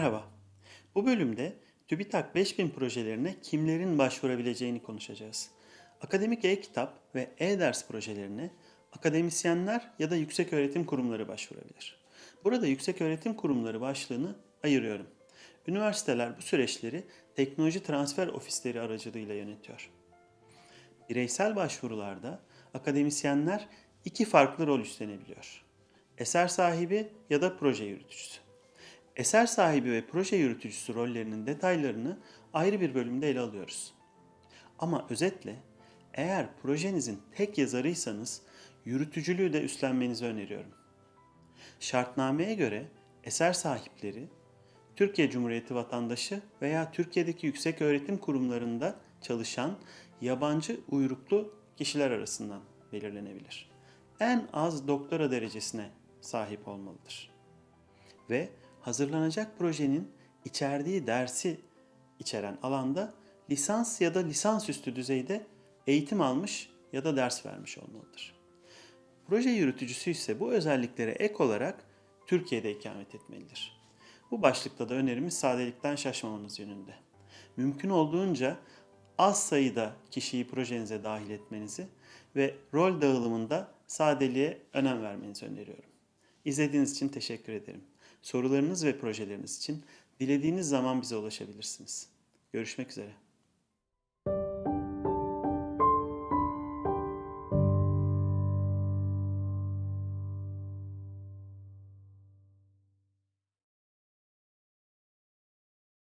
Merhaba. Bu bölümde TÜBİTAK 5000 projelerine kimlerin başvurabileceğini konuşacağız. Akademik e-kitap ve e-ders projelerine akademisyenler ya da yükseköğretim kurumları başvurabilir. Burada yükseköğretim kurumları başlığını ayırıyorum. Üniversiteler bu süreçleri teknoloji transfer ofisleri aracılığıyla yönetiyor. Bireysel başvurularda akademisyenler iki farklı rol üstlenebiliyor. Eser sahibi ya da proje yürütücüsü. Eser sahibi ve proje yürütücüsü rollerinin detaylarını ayrı bir bölümde ele alıyoruz. Ama özetle eğer projenizin tek yazarıysanız yürütücülüğü de üstlenmenizi öneriyorum. Şartnameye göre eser sahipleri Türkiye Cumhuriyeti vatandaşı veya Türkiye'deki yüksek öğretim kurumlarında çalışan yabancı uyruklu kişiler arasından belirlenebilir. En az doktora derecesine sahip olmalıdır. Ve hazırlanacak projenin içerdiği dersi içeren alanda lisans ya da lisansüstü düzeyde eğitim almış ya da ders vermiş olmalıdır. Proje yürütücüsü ise bu özelliklere ek olarak Türkiye'de ikamet etmelidir. Bu başlıkta da önerimiz sadelikten şaşmamanız yönünde. Mümkün olduğunca az sayıda kişiyi projenize dahil etmenizi ve rol dağılımında sadeliğe önem vermenizi öneriyorum. İzlediğiniz için teşekkür ederim. Sorularınız ve projeleriniz için dilediğiniz zaman bize ulaşabilirsiniz. Görüşmek üzere.